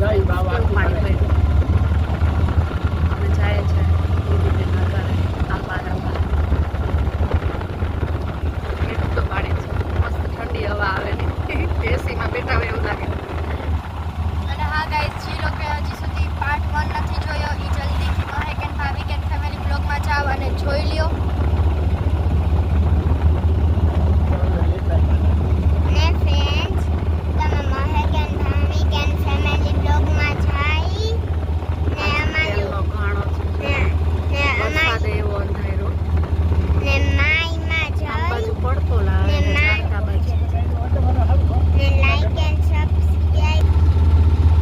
જાય બાવા કેવું પાણી ભર્યું અમે જાય છે દીદીબેનના ઘરે આંબા રમવા કેટલું તો પાણી છે મસ્ત ઠંડી હવા આવે ને એસીમાં બેઠા હોય એવું લાગે અને હા ગાઈઝ જે લોકો હજી સુધી પાર્ટ વન નથી જોયો એ જલ્દીથી Mahek and Bhavik and family બ્લોગમાં જાઓ અને જોઈ લ્યો ને ફ્રેન્ડ્સ તમે Mahek and Bhavik and family બ્લોગમાં જાય ને અમારું તેલનો ઘાણો છે ને ને અમાર વરસાદ એવો અંધાર્યો ને માઈમાં આ જાય બાજુ પડતો લાગે ને ના- આ બાજુ ને લાઈક એન્ડ સબસ્ક્રાઇબ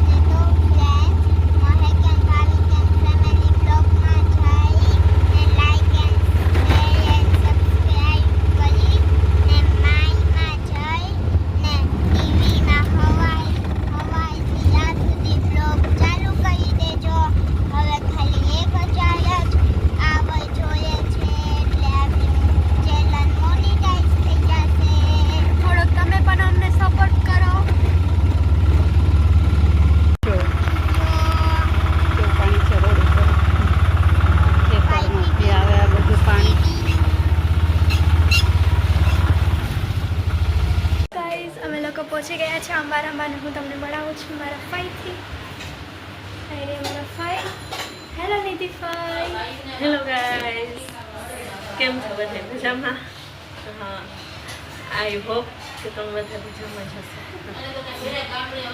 ને તો friends Mahek and Bhavik and family બ્લોગમાં જાય ને like and share and subscribe કરી ને માઈમાં જાય ને ટીવીમાં હવાઈ હવાઈથી રાત સુધી બ્લોગ ચાલુ કરી દેજો હવે ખાલી એક હજાર જ આવે જોઈએ છે એટલે આપણી ચેનલ મોનિટાઈઝ થઈ જશે થોડોક તમે પણ અમને સપોર્ટ કરો કેવું કેવું પાણી છે રોડ ઉપર ખેતરમાંથી આવે આ બધું પાણી ગાઈઝ અમે લોકો પહોંચી ગયા છે અંબાર અંબાને હું તમને મળાવું છું મારા ફાઈથી અરે મારા ફાઈ હેલો નીતિ ફાઈ હેલો ગાઈસ કેમ છો બધે? મજામાં? હા. આઈ હોપ કે તમે બધા મજામાં જશો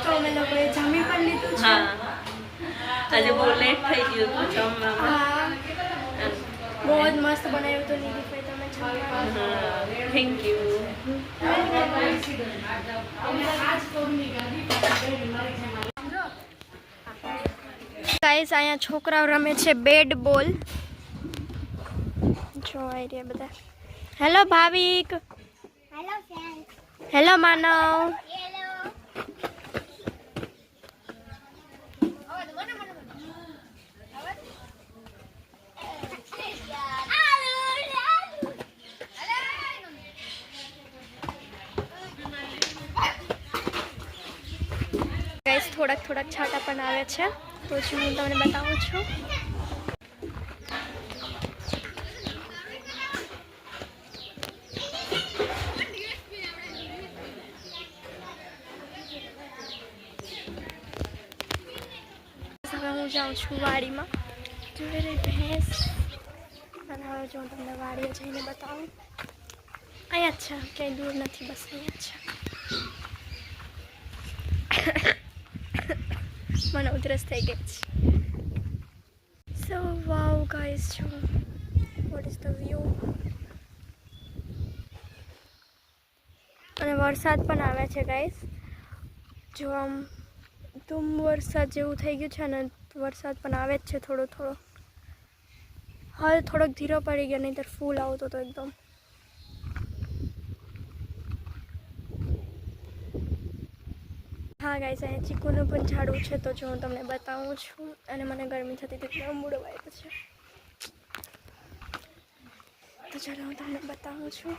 તો અમે લોકોએ જમી પણ લીધું છે. આજે બહુ લેટ થઈ ગયું હતું જમવામાં. બહુ જ મસ્ત બનાવ્યું હતું નીતિ ફાઈ તમે જમવા. થેન્ક યુ ગાઈસ અહીંયા છોકરાઓ રમે છે બેડ બોલ જો આવી રહ્યા બધા. Hello Bhavik. Hello friend hello Manav. Guys થોડાક થોડાક છાંટા પણ આવે છે. તો હું તમને બતાવું છું. જાઉં છું વાડીમાં. જોડે ભેંસ. અને હવે જો હું તમને વાડીએ જઈને બતાવું. અહીંયા જ છે, ક્યાંય દૂર નથી, બસ અહીંયા જ છે મને ઉધરસ થઈ ગઈ છે. સો વાવ ગાઈસ જો. વોટ ઇઝ ધ વ્યૂ અને વરસાદ પણ આવે છે ગાઈસ જો આમ ધૂમ વરસાદ જેવું થઈ ગયું છે અને વરસાદ પણ આવે જ છે થોડો થોડો. હવે થોડોક ધીરો પડી ગયો, નહીંતર ફૂલ આવતો હતો એકદમ. હા ગાઈસ અહીંયા ચીકુનું પણ ઝાડું છે, તો જો હું તમને બતાવું છું. અને મને ગરમી થતી હતી, એટલે મૂળ છે તો ચાલો હું તમને બતાવું છું.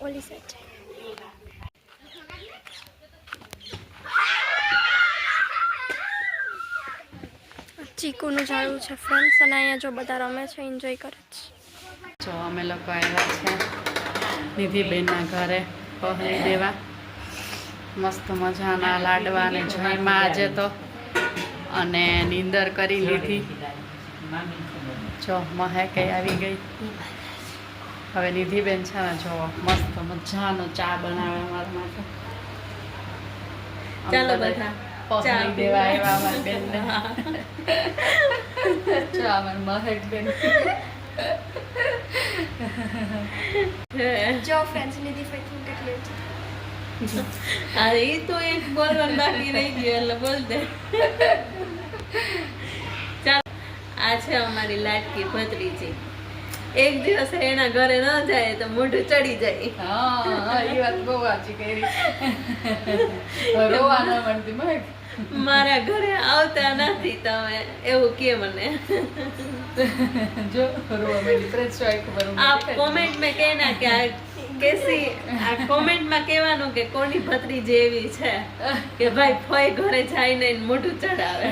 ઓલી સાઈડ ચીકુનું ઝાડું છે ફ્રેન્ડ્સ અને અહીંયા જો બધા રમે છે એન્જોય કરે છે. જો અમે લોકો આવ્યા છે નિધિબેનના ઘરે પહોંચી દેવા. મસ્ત મજાના લાડવા ને જયમાં આજે તો અને નીંદર કરી લીધી. જો મહેક આવી ગઈ. હવે નિધિબેન છે ને જો મસ્ત મજાનો ચા બનાવે અમારા માટે. ચાલો બધા, પહોંચી દેવા એવા અમારી બેનને. જો અમારી મહેક બેન જો ફ્રેન્ડ્સ નિધિ ફાઈથી કેટલી અરે એ તો એક બોલવાનું બાકી રહી ગયું એટલે બોલ દે ચાલો આ છે અમારી લાટકી ભત્રીજી એક દિવસ એના ઘરે ન જાય તો મોઢું ચડી જાય મારા ઘરે આવતા નથી તમે એવું કે મને જો રોવા મળી ફ્રેન્ડ સ્ટ્રાઈક કોમેન્ટ મે કહેના કે કેસી આ કોમેન્ટમાં કહેવાનું કે કોની ભત્રી જેવી છે? કે ભાઈ ફોય ઘરે જાય ને મોઢું ચડાવે.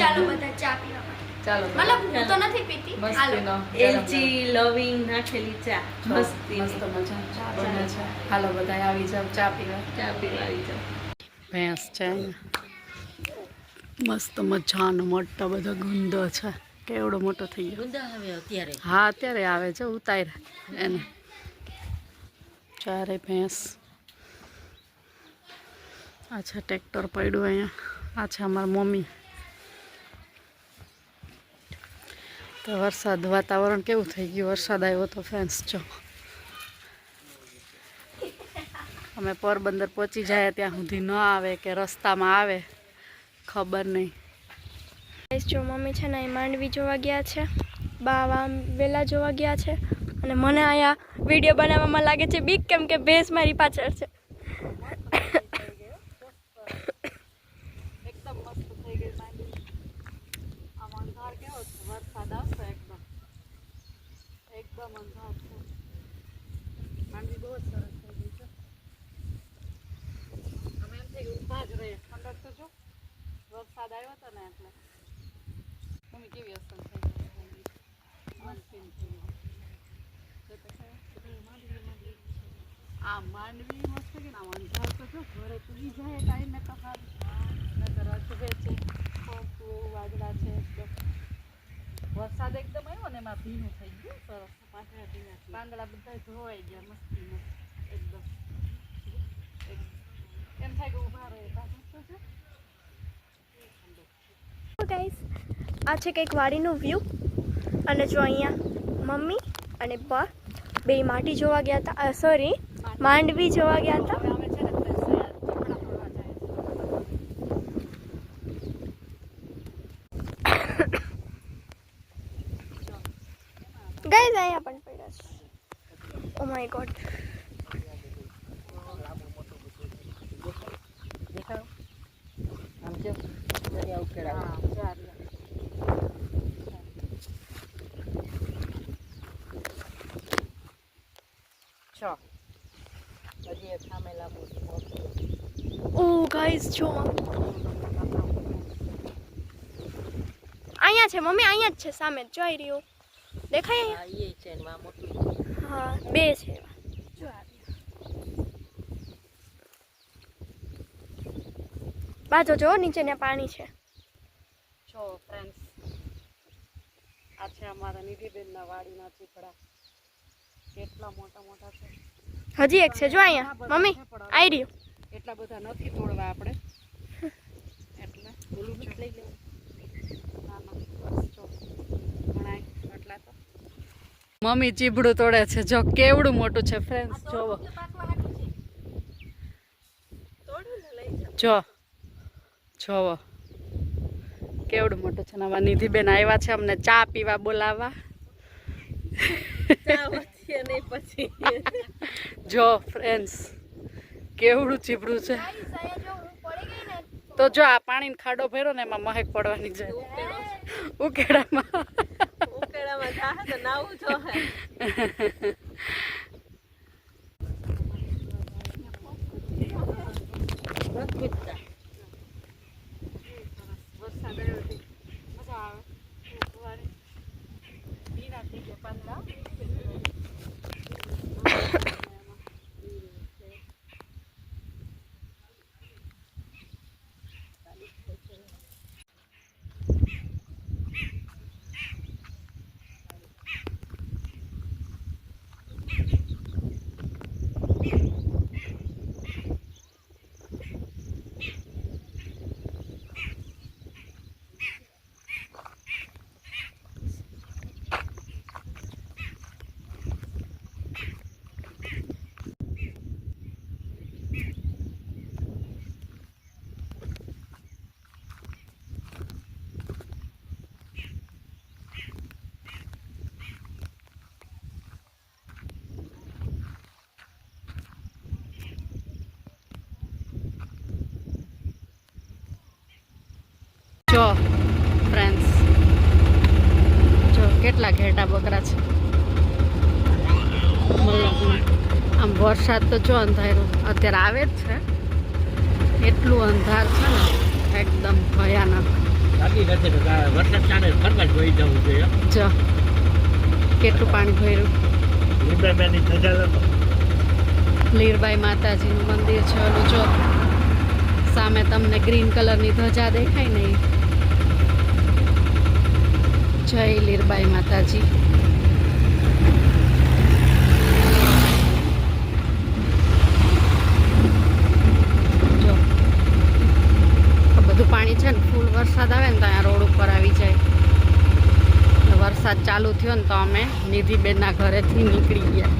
ચાલો બધા ચા પીવા ચાલો મતલબ હું તો નથી પીતી. મસ્તીનો હાલો. એલચી લવિંગ નાખેલી ચા. મસ્તી મસ્ત મજા. ચા બને છે. હાલો બધા આવી જાવ ચા પીવા. ચા પીવા આવી જાવ ભેંસ છે મસ્ત મજાનો મોટો બધો ગુંદો છે. કેવડો મોટો થઈ ગયો. હા અત્યારે આવે છે ઉતાર એને. ચારે ભેંસ. આ છે ટ્રેક્ટર પડ્યું અહીંયા. આ છે અમારા મમ્મી. તો વરસાદ વાતાવરણ કેવું થઈ ગયું? વરસાદ આવ્યો તો ફ્રેન્ડ્સ જો. અમે પોરબંદર પહોંચી જાય ત્યાં સુધી ન આવે કે રસ્તામાં આવે. ખબર નહીં. જો મમ્મી છે ને એ માંડવી જોવા ગયા છે, બાવા વેલા જોવા ગયા છે અને મને અહીંયા વીડિયો બનાવવામાં લાગે છે બીક કેમ કે ભેંસ મારી પાછળ છે. ઠંડક તો જો, વરસાદ આવ્યો હતો ને એટલે. મમ્મી કેવી અસર થઈ. આ માંડવી મસ્ત કે ના અંધાર તો જો ઘરે ચૂલી જાય ટાઈમે તો સારું નકર અજવે છે કોકુ વાદળા છે વરસાદ એકદમ આવ્યો ને એમાં ભીનું થઈ ગયું સરસ. પાંદડા બધા ધોવાઈ ગયા મસ્તી મસ્ત એકદમ. એક- એમ થાય કે ઊભા રહે પાછું તો છે? ગાઈસ આ છે કંઈક વાડીનું વ્યૂ અને જો અહીંયા મમ્મી અને પપ્પા બે માટી જોવા ગયા હતા સોરી માંડવી જોવા ગયા હતા. ગઈ અહીંયા પણ પડ્યા છે. ઓ માય ગોડ ચાર છ એક સામે લાગુ ઓ ગાઈસ જો. અહીંયા છે મમ્મી અહીંયા જ છે સામે જોઈ રહ્યું. દેખાય અહીંયા? હા બે છે. બાજુ જો નીચે ને પાણી છે. જો ફ્રેન્ડ્સ આ છે અમારા નિધિબેનના વાડીના ચીપડા કેટલા મોટા મોટા છે. હજી એક છે જો અહીંયા. મમ્મી આવી રહ્યું. એટલા બધા નથી તોડવા આપણે. એટલે ઓલું લઈ લેવું. મમ્મી ચીબડું તોડે છે. જો કેવડું મોટું છે ફ્રેન્ડ્સ જોવો. જો. જોવો. કેવડું મોટું છે. નવા નિધિબેન આવ્યા છે અમને ચા પીવા બોલાવવા વધીએ નહીં પછી. જો ફ્રેન્ડ્સ કેવડું ચીબડું છે. તો જો આ પાણીનો ખાડો ભર્યો ને એમાં મહેક પડવાની છે. ઉકેડામાં. ઉકેડામાં તો વરસાદ આવ્યો મજા આવે ઉભવાની ભીના થઈ ગયા પાંદડા જો ફ્રેન્ડ્સ જો કેટલા ઘેટા બકરા છે. આમ વરસાદ તો જો અંધારું અત્યારે આવે જ છે. એટલું અંધાર છે ને એકદમ ભયાનક. જ કેટલું પાણી ભર્યું? લીરબાઈ માતાજીનું મંદિર છે ઓલું જો સામે તમને ગ્રીન કલરની ધજા દેખાય ને ઈ. જય લીરબાઈ માતાજી. બધું પાણી છે ને, ફૂલ વરસાદ આવે ને તો અહીંયા રોડ ઉપર આવી જાય. વરસાદ ચાલુ થયો ને તો અમે નિધિબેનના ઘરેથી નીકળી ગયા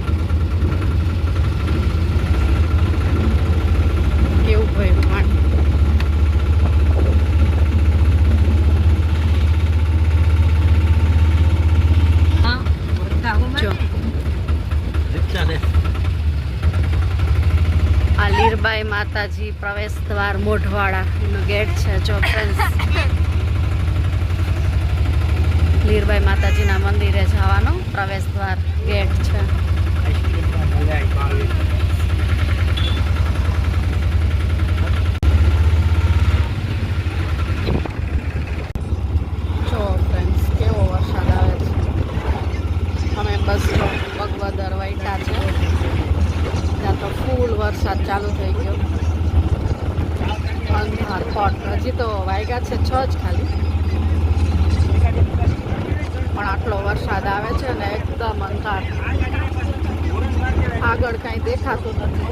કેવું ભર્યું પાણી જો રિક્ષા ને લીરબાઈ માતાજી, પ્રવેશ દ્વાર મોઢવાડા નું ગેટ છે, જો લીરબાઈ માતાજીના મંદિરે જવાનો પ્રવેશ દ્વાર ગેટ છે આઈસ્ક્રીમમાં મલાઈ પાવી. જો ફ્રેન્ડ્સ કેવો વરસાદ આવે છે અમે બસ જો બગવદર વાઈટા છે ત્યાં તો ફૂલ વરસાદ ચાલુ થઈ ગયો. હજી તો વાગ્યા છે છ જ ખાલી. પણ આટલો વરસાદ આવે છે ને એકદમ અંધાર. આગળ કાંઈ દેખાતું નથી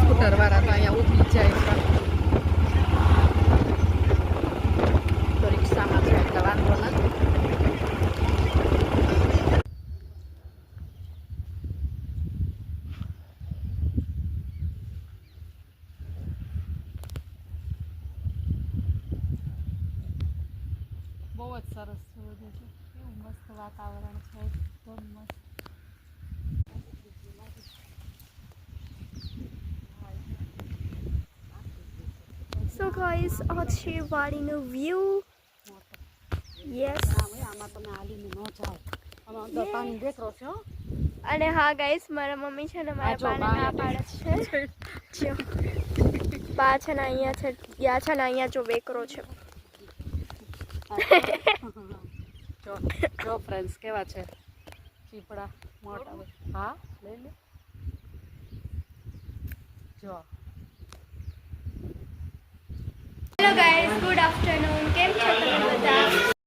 સ્કૂટર વાળા તો અહીંયા ઊભી જ જાય છે તો રિક્ષામાં છે એટલે વાંધો નથી બહુ જ સરસ છે બધું છે કેવું મસ્ત વાતાવરણ છે એકદમ મસ્ત. સો ગાઈસ આ છે વાડીનો વ્યૂ યસ આમાં તમે આલીને ન જાઓ. આમાં અંદર પાણી દેખરો છો અને હા ગાઈસ મારા મમ્મી છે ને મારા પાણી ના પાડે છે. જો. બા છે ને અહીંયા છે યા છે ને અહીંયા જો વેકરો છે. જો જો ફ્રેન્ડ્સ કેવા છે? ચીપડા મોટા હા, લઈ લે. જો. હેલો ગાઈસ ગુડ આફ્ટરનૂન કેમ છો તમે બધા?